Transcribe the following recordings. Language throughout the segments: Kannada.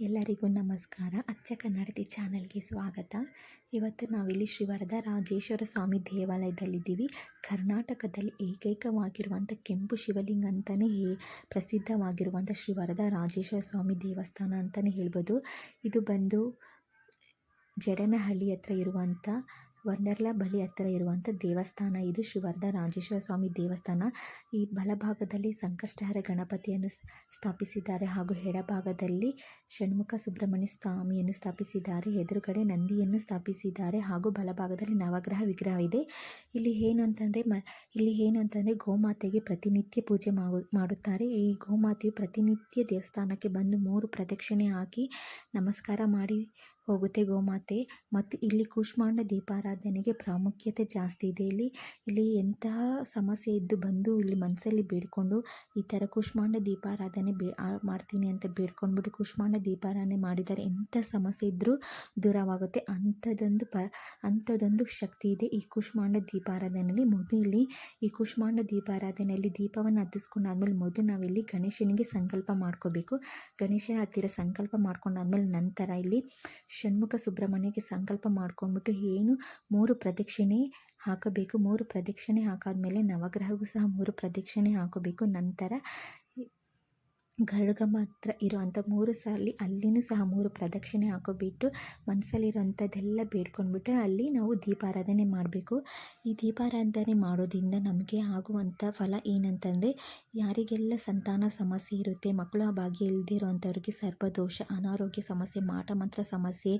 ಎಲ್ಲರಿಗೂ ನಮಸ್ಕಾರ. ಅಚ್ಚ ಕನ್ನಡತಿ ಚಾನಲ್ಗೆ ಸ್ವಾಗತ. ಇವತ್ತು ನಾವಿಲ್ಲಿ ಶ್ರೀ ರಾಜೇಶ್ವರ ಸ್ವಾಮಿ ದೇವಾಲಯದಲ್ಲಿದ್ದೀವಿ. ಕರ್ನಾಟಕದಲ್ಲಿ ಏಕೈಕವಾಗಿರುವಂಥ ಕೆಂಪು ಶಿವಲಿಂಗ ಅಂತಲೇ ಹೇ, ಪ್ರಸಿದ್ಧವಾಗಿರುವಂಥ ಶ್ರೀ ರಾಜೇಶ್ವರ ಸ್ವಾಮಿ ದೇವಸ್ಥಾನ ಅಂತಲೇ ಹೇಳ್ಬೋದು. ಇದು ಬಂದು ಜಡನಹಳ್ಳಿ ಹತ್ರ ಇರುವಂಥ ವಂಡರ್ಲಾ ಬಳಿ ಹತ್ತಿರ ಇರುವಂತ ದೇವಸ್ಥಾನ. ಇದು ಶ್ರೀ ರಾಜೇಶ್ವರ ಸ್ವಾಮಿ ದೇವಸ್ಥಾನ. ಈ ಬಲಭಾಗದಲ್ಲಿ ಸಂಕಷ್ಟಹರ ಗಣಪತಿಯನ್ನು ಸ್ಥಾಪಿಸಿದ್ದಾರೆ ಹಾಗೂ ಎಡಭಾಗದಲ್ಲಿ ಷಣ್ಮುಖ ಸುಬ್ರಹ್ಮಣ್ಯ ಸ್ವಾಮಿಯನ್ನು ಸ್ಥಾಪಿಸಿದ್ದಾರೆ. ಎದುರುಗಡೆ ನಂದಿಯನ್ನು ಸ್ಥಾಪಿಸಿದ್ದಾರೆ ಹಾಗೂ ಬಲಭಾಗದಲ್ಲಿ ನವಗ್ರಹ ವಿಗ್ರಹ ಇದೆ ಇಲ್ಲಿ ಏನು ಅಂತಂದರೆ ಮ, ಇಲ್ಲಿ ಏನು ಅಂತಂದರೆ ಗೋಮಾತೆಗೆ ಪ್ರತಿನಿತ್ಯ ಪೂಜೆ ಮಾಡುತ್ತಾರೆ. ಈ ಗೋಮಾತೆಯು ಪ್ರತಿನಿತ್ಯ ದೇವಸ್ಥಾನಕ್ಕೆ ಬಂದು ಮೂರು ಪ್ರದಕ್ಷಿಣೆ ಹಾಕಿ ನಮಸ್ಕಾರ ಮಾಡಿ ಹೋಗುತ್ತೆ ಗೋಮಾತೆ. ಮತ್ತು ಇಲ್ಲಿ ಕೂಷ್ಮಾಂಡ ದೀಪಾರಾಧನೆಗೆ ಪ್ರಾಮುಖ್ಯತೆ ಜಾಸ್ತಿ ಇದೆ. ಇಲ್ಲಿ ಇಲ್ಲಿ ಎಂತಹ ಸಮಸ್ಯೆ ಇದ್ದು ಬಂದು ಇಲ್ಲಿ ಮನಸ್ಸಲ್ಲಿ ಬೇಡಿಕೊಂಡು ಈ ಥರ ಕೂಷ್ಮಾಂಡ ದೀಪಾರಾಧನೆ ಬೇ ಮಾಡ್ತೀನಿ ಅಂತ ಬೇಡ್ಕೊಂಡ್ಬಿಟ್ಟು ಕೂಷ್ಮಾಂಡ ದೀಪಾರಾಧನೆ ಮಾಡಿದರೆ ಎಂಥ ಸಮಸ್ಯೆ ಇದ್ದರೂ ದೂರವಾಗುತ್ತೆ. ಅಂಥದ್ದೊಂದು ಪ, ಅಂಥದ್ದೊಂದು ಶಕ್ತಿ ಇದೆ ಈ ಕೂಷ್ಮಾಂಡ ದೀಪಾರಾಧನೆಯಲ್ಲಿ. ಮೊದಲು ಈ ಕೂಷ್ಮಾಂಡ ದೀಪಾರಾಧನೆಯಲ್ಲಿ ದೀಪವನ್ನು ಹತ್ತಿಸ್ಕೊಂಡಾದ್ಮೇಲೆ ಮೊದಲು ನಾವಿಲ್ಲಿ ಗಣೇಶನಿಗೆ ಸಂಕಲ್ಪ ಮಾಡ್ಕೋಬೇಕು. ಗಣೇಶನ ಹತ್ತಿರ ಸಂಕಲ್ಪ ಮಾಡ್ಕೊಂಡಾದ್ಮೇಲೆ ನಂತರ ಇಲ್ಲಿ ಷಣ್ಮುಖ ಸುಬ್ರಹ್ಮಣ್ಯಗೆ ಸಂಕಲ್ಪ ಮಾಡ್ಕೊಂಡ್ಬಿಟ್ಟು ಏನು ಮೂರು ಪ್ರದಕ್ಷಿಣೆ ಹಾಕಬೇಕು? ಮೂರು ಪ್ರದಕ್ಷಿಣೆ ಹಾಕಾದ್ಮೇಲೆ ನವಗ್ರಹಗೂ ಸಹ ಮೂರು ಪ್ರದಕ್ಷಿಣೆ ಹಾಕಬೇಕು. ನಂತರ ಗರುಡಗಂಬ ಹತ್ರ ಇರುವಂಥ ಮೂರು ಸಾರಿ ಅಲ್ಲಿನೂ ಸಹ ಮೂರು ಪ್ರದಕ್ಷಿಣೆ ಹಾಕೋಬಿಟ್ಟು ಮನಸ್ಸಲ್ಲಿರೋಂಥದ್ದೆಲ್ಲ ಬೇಡ್ಕೊಂಡ್ಬಿಟ್ಟು ಅಲ್ಲಿ ನಾವು ದೀಪಾರಾಧನೆ ಮಾಡಬೇಕು. ಈ ದೀಪಾರಾಧನೆ ಮಾಡೋದ್ರಿಂದ ನಮಗೆ ಆಗುವಂಥ ಫಲ ಏನಂತಂದರೆ ಯಾರಿಗೆಲ್ಲ ಸಂತಾನ ಸಮಸ್ಯೆ ಇರುತ್ತೆ, ಮಕ್ಕಳು ಆ ಭಾಗ್ಯ ಇಲ್ಲದೇ ಇರೋವಂಥವ್ರಿಗೆ ಸರ್ಪದೋಷ ಅನಾರೋಗ್ಯ ಸಮಸ್ಯೆ, ಮಾಟ ಮಂತ್ರ ಸಮಸ್ಯೆ,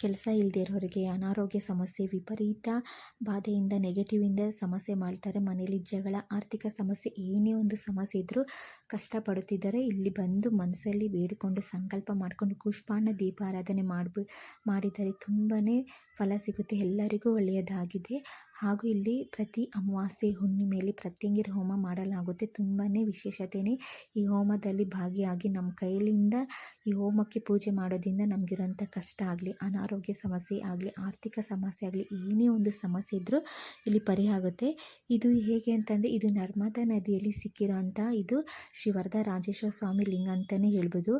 ಕೆಲಸ ಇಲ್ಲದೇ ಇರೋರಿಗೆ ಅನಾರೋಗ್ಯ ಸಮಸ್ಯೆ, ವಿಪರೀತ ಬಾಧೆಯಿಂದ ನೆಗೆಟಿವಿಂದ ಸಮಸ್ಯೆ ಮಾಡ್ತಾರೆ. ಮನೇಲಿ ಜಗಳ, ಆರ್ಥಿಕ ಸಮಸ್ಯೆ, ಏನೇ ಒಂದು ಸಮಸ್ಯೆ ಇದ್ದರೂ ಕಷ್ಟಪಡುತ್ತಿದ್ದಾರೆ. ಇಲ್ಲಿ ಬಂದು ಮನಸ್ಸಲ್ಲಿ ಬೇಡಿಕೊಂಡು ಸಂಕಲ್ಪ ಮಾಡಿಕೊಂಡು ಕೂಷ್ಮಾಂಡ ದೀಪಾರಾಧನೆ ಮಾಡ್ಬಿ ಮಾಡಿದರೆ ತುಂಬಾ ಫಲ ಸಿಗುತ್ತೆ. ಎಲ್ಲರಿಗೂ ಒಳ್ಳೆಯದಾಗಿದೆ. ಹಾಗೂ ಇಲ್ಲಿ ಪ್ರತಿ ಅಮಾವಾಸ್ಯೆ ಹುಣ್ಣಿಮೆಯಲ್ಲಿ ಪ್ರತ್ಯಂಗಿರ ಹೋಮ ಮಾಡಲಾಗುತ್ತೆ. ತುಂಬಾ ವಿಶೇಷತೆಯೇ ಈ ಹೋಮದಲ್ಲಿ ಭಾಗಿಯಾಗಿ ನಮ್ಮ ಕೈಲಿಂದ ಈ ಹೋಮಕ್ಕೆ ಪೂಜೆ ಮಾಡೋದ್ರಿಂದ ನಮಗಿರೋಂಥ ಕಷ್ಟ ಆಗಲಿ, ಅನಾರೋಗ್ಯ ಸಮಸ್ಯೆ ಆಗಲಿ, ಆರ್ಥಿಕ ಸಮಸ್ಯೆ ಆಗಲಿ, ಏನೇ ಒಂದು ಸಮಸ್ಯೆ ಇದ್ದರೂ ಇಲ್ಲಿ ಪರಿಹಾಗುತ್ತೆ ಇದು ಹೇಗೆ ಅಂತಂದರೆ, ಇದು ನರ್ಮದಾ ನದಿಯಲ್ಲಿ ಸಿಕ್ಕಿರೋಂಥ ಇದು ಶ್ರೀ ರಾಜೇಶ್ವರ ಸ್ವಾಮಿ ಲಿಂಗ ಅಂತಲೇ ಹೇಳ್ಬೋದು.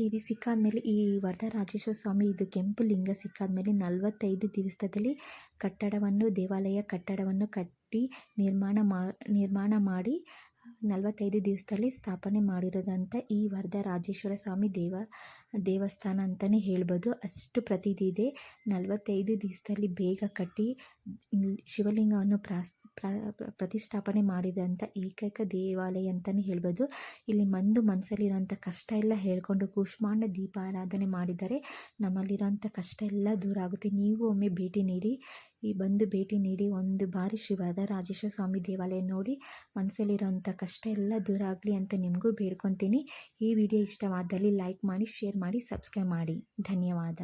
ಇದು ಸಿಕ್ಕಾದ್ಮೇಲೆ ಈ ವರದರಾಜೇಶ್ವರ ಸ್ವಾಮಿ, ಇದು ಕೆಂಪು ಲಿಂಗ ಸಿಕ್ಕಾದ್ಮೇಲೆ ನಲವತ್ತೈದು ದಿವಸದಲ್ಲಿ ಕಟ್ಟಡವನ್ನು, ದೇವಾಲಯ ಕಟ್ಟಡವನ್ನು ಕಟ್ಟಿ ನಿರ್ಮಾಣ ಮಾ, ನಿರ್ಮಾಣ ಮಾಡಿ, ನಲವತ್ತೈದು ದಿವಸದಲ್ಲಿ ಸ್ಥಾಪನೆ ಮಾಡಿರೋದಂತ ಈ ವರದರಾಜೇಶ್ವರ ಸ್ವಾಮಿ ದೇವ, ದೇವಸ್ಥಾನ ಅಂತಲೇ ಹೇಳ್ಬೋದು. ಅಷ್ಟು ಪ್ರತಿದಿದೆ. ನಲವತ್ತೈದು ದಿವಸದಲ್ಲಿ ಬೇಗ ಕಟ್ಟಿ, ಶಿವಲಿಂಗವನ್ನು ಪ್ರಾಸ್ ಪ್ರತಿಷ್ಠಾಪನೆ ಮಾಡಿದಂಥ ಏಕೈಕ ದೇವಾಲಯ ಅಂತಲೇ ಹೇಳ್ಬೋದು. ಇಲ್ಲಿ ಮಂದು ಮನಸ್ಸಲ್ಲಿರೋಂಥ ಕಷ್ಟ ಎಲ್ಲ ಹೇಳ್ಕೊಂಡು ಕೂಷ್ಮಾಂಡ ದೀಪಾರಾಧನೆ ಮಾಡಿದರೆ ನಮ್ಮಲ್ಲಿರೋಂಥ ಕಷ್ಟ ಎಲ್ಲ ದೂರ ಆಗುತ್ತೆ. ನೀವು ಒಮ್ಮೆ ಭೇಟಿ ನೀಡಿ, ಈ ಬಂದು ಭೇಟಿ ನೀಡಿ ಒಂದು ಬಾರಿ ಶಿವದ ರಾಜೇಶ್ವರ ಸ್ವಾಮಿ ದೇವಾಲಯ ನೋಡಿ ಮನಸ್ಸಲ್ಲಿರೋಂಥ ಕಷ್ಟ ಎಲ್ಲ ದೂರ ಆಗಲಿ ಅಂತ ನಿಮಗೂ ಬೇಡ್ಕೊತೀನಿ. ಈ ವಿಡಿಯೋ ಇಷ್ಟವಾದಲ್ಲಿ ಲೈಕ್ ಮಾಡಿ, ಶೇರ್ ಮಾಡಿ, ಸಬ್ಸ್ಕ್ರೈಬ್ ಮಾಡಿ. ಧನ್ಯವಾದ.